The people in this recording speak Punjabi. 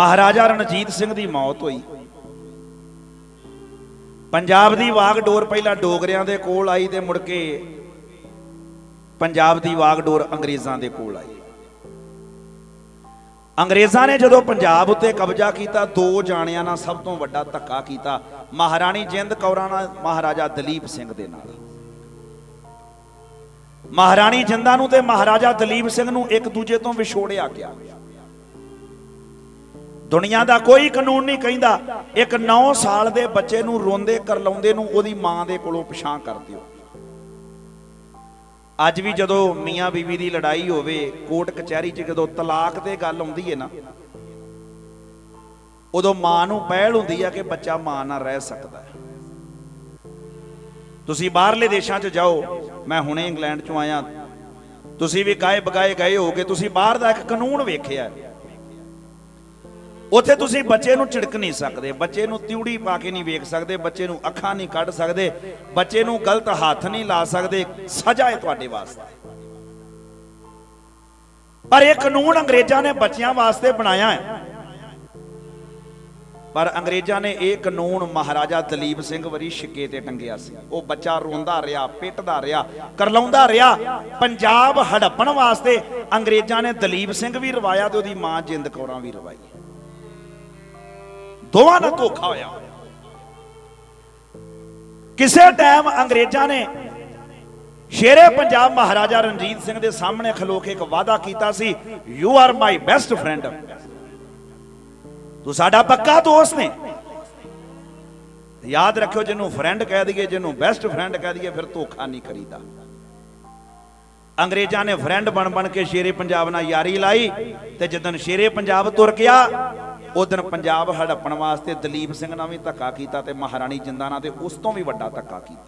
ਮਹਾਰਾਜਾ ਰਣਜੀਤ ਸਿੰਘ ਦੀ ਮੌਤ ਹੋਈ। ਪੰਜਾਬ ਦੀ ਵਾਗਡੋਰ ਪਹਿਲਾਂ ਡੋਗਰਿਆਂ ਦੇ ਕੋਲ ਆਈ ਤੇ ਮੁੜ ਕੇ ਪੰਜਾਬ ਦੀ ਵਾਗਡੋਰ ਅੰਗਰੇਜ਼ਾਂ ਦੇ ਕੋਲ ਆਈ। ਅੰਗਰੇਜ਼ਾਂ ਨੇ ਜਦੋਂ ਪੰਜਾਬ ਉੱਤੇ ਕਬਜ਼ਾ ਕੀਤਾ, ਦੋ ਜਾਣਿਆਂ ਨਾਲ ਸਭ ਤੋਂ ਵੱਡਾ ਧੱਕਾ ਕੀਤਾ, ਮਹਾਰਾਣੀ ਜਿੰਦ ਕੌਰਾਂ ਨਾਲ, ਮਹਾਰਾਜਾ ਦਲੀਪ ਸਿੰਘ ਦੇ ਨਾਲ। ਮਹਾਰਾਣੀ ਜਿੰਦਾਂ ਨੂੰ ਤੇ ਮਹਾਰਾਜਾ ਦਲੀਪ ਸਿੰਘ ਨੂੰ ਇੱਕ ਦੂਜੇ ਤੋਂ ਵਿਛੋੜਿਆ ਗਿਆ। ਦੁਨੀਆ ਦਾ ਕੋਈ ਕਾਨੂੰਨ ਨਹੀਂ ਕਹਿੰਦਾ। ਇੱਕ 9 ਸਾਲ ਦੇ ਬੱਚੇ ਨੂੰ ਰੋਂਦੇ ਕਰਲਾਉਂਦੇ ਨੂੰ ਉਹਦੀ ਮਾਂ ਦੇ ਕੋਲੋਂ ਪਛਾਣ ਕਰ ਦਿਓ। ਅੱਜ ਵੀ ਜਦੋਂ ਮੀਆਂ ਬੀਵੀ ਦੀ ਲੜਾਈ ਹੋਵੇ, ਕੋਰਟ ਕਚਹਿਰੀ 'ਚ ਜਦੋਂ ਤਲਾਕ ਤੇ ਗੱਲ ਆਉਂਦੀ ਹੈ ਨਾ, ਉਦੋਂ ਮਾਂ ਨੂੰ ਪਹਿਲ ਹੁੰਦੀ ਆ ਕਿ ਬੱਚਾ ਮਾਂ ਨਾਲ ਰਹਿ ਸਕਦਾ। ਹੈ ਤੁਸੀਂ ਬਾਹਰਲੇ ਦੇਸ਼ਾਂ 'ਚ ਜਾਓ, ਮੈਂ ਹੁਣੇ ਇੰਗਲੈਂਡ 'ਚੋਂ ਆਇਆ। ਤੁਸੀਂ ਵੀ ਕਾਏ ਬਗਾਏ ਗਏ ਹੋਗੇ ਤੁਸੀਂ ਬਾਹਰ ਦਾ ਇੱਕ ਕਾਨੂੰਨ ਵੇਖਿਆ। ਉੱਥੇ ਤੁਸੀਂ ਬੱਚੇ ਨੂੰ ਝਿੜਕ ਨਹੀਂ ਸਕਦੇ, ਬੱਚੇ ਨੂੰ ਤਿਉੜੀ ਪਾ ਕੇ ਨਹੀਂ ਵੇਖ ਸਕਦੇ, ਬੱਚੇ ਨੂੰ ਅੱਖਾਂ ਨਹੀਂ ਕੱਢ ਸਕਦੇ, ਬੱਚੇ ਨੂੰ ਗਲਤ ਹੱਥ ਨਹੀਂ ਲਾ ਸਕਦੇ, ਸਜ਼ਾ ਹੈ ਤੁਹਾਡੇ ਵਾਸਤੇ। ਪਰ ਇਹ ਕਾਨੂੰਨ ਅੰਗਰੇਜ਼ਾਂ ਨੇ ਬੱਚਿਆਂ ਵਾਸਤੇ ਬਣਾਇਆ ਹੈ। ਪਰ ਅੰਗਰੇਜ਼ਾਂ ਨੇ ਇਹ ਕਾਨੂੰਨ ਮਹਾਰਾਜਾ ਦਲੀਪ ਸਿੰਘ ਵਰੀ ਛਿੱਕੇ ਤੇ ਟੰਗਿਆ ਸੀ। ਉਹ ਬੱਚਾ ਰੋਂਦਾ ਰਿਹਾ, ਪਿੱਟਦਾ ਰਿਹਾ, ਕਰਲਾਉਂਦਾ ਰਿਹਾ। ਪੰਜਾਬ ਹੜੱਪਣ ਵਾਸਤੇ ਅੰਗਰੇਜ਼ਾਂ ਨੇ ਦਲੀਪ ਸਿੰਘ ਵੀ ਰਵਾਇਆ ਤੇ ਉਹਦੀ ਮਾਂ ਜਿੰਦ ਕੌਰਾਂ ਵੀ ਰਵਾਈ। ਦੋਵਾਂ ਨਾਲ ਧੋਖਾ ਹੋਇਆ। ਕਿਸੇ ਟਾਈਮ ਅੰਗਰੇਜ਼ਾਂ ਨੇ ਸ਼ੇਰੇ ਪੰਜਾਬ ਮਹਾਰਾਜਾ ਰਣਜੀਤ ਸਿੰਘ ਦੇ ਸਾਹਮਣੇ ਖਲੋ ਕੇ ਇੱਕ ਵਾਅਦਾ ਕੀਤਾ ਸੀ you are my best friend ਤੂੰ ਸਾਡਾ ਪੱਕਾ ਦੋਸਤ ਨੇ ਯਾਦ ਰੱਖਿਓ, ਜਿਹਨੂੰ ਫਰੈਂਡ ਕਹਿ ਦਈਏ, ਜਿਹਨੂੰ ਬੈਸਟ ਫਰੈਂਡ ਕਹਿ ਦਈਏ, ਫਿਰ ਧੋਖਾ ਨਹੀਂ ਕਰੀਦਾ। ਅੰਗਰੇਜ਼ਾਂ ਨੇ ਫਰੈਂਡ ਬਣ ਬਣ ਕੇ ਸ਼ੇਰੇ ਪੰਜਾਬ ਨਾਲ ਯਾਰੀ ਲਾਈ ਤੇ ਜਦੋਂ ਸ਼ੇਰੇ ਪੰਜਾਬ ਤੁਰ ਗਿਆ ਉਦੋਂ ਪੰਜਾਬ ਹੜੱਪਣ ਵਾਸਤੇ ਦਲੀਪ ਸਿੰਘ ਨਾਲ ਵੀ ਧੱਕਾ ਕੀਤਾ ਤੇ ਮਹਾਰਾਣੀ ਜਿੰਦਾਂ ਨਾਲ ਤੇ ਉਸ ਤੋਂ ਵੀ ਵੱਡਾ ਧੱਕਾ ਕੀਤਾ।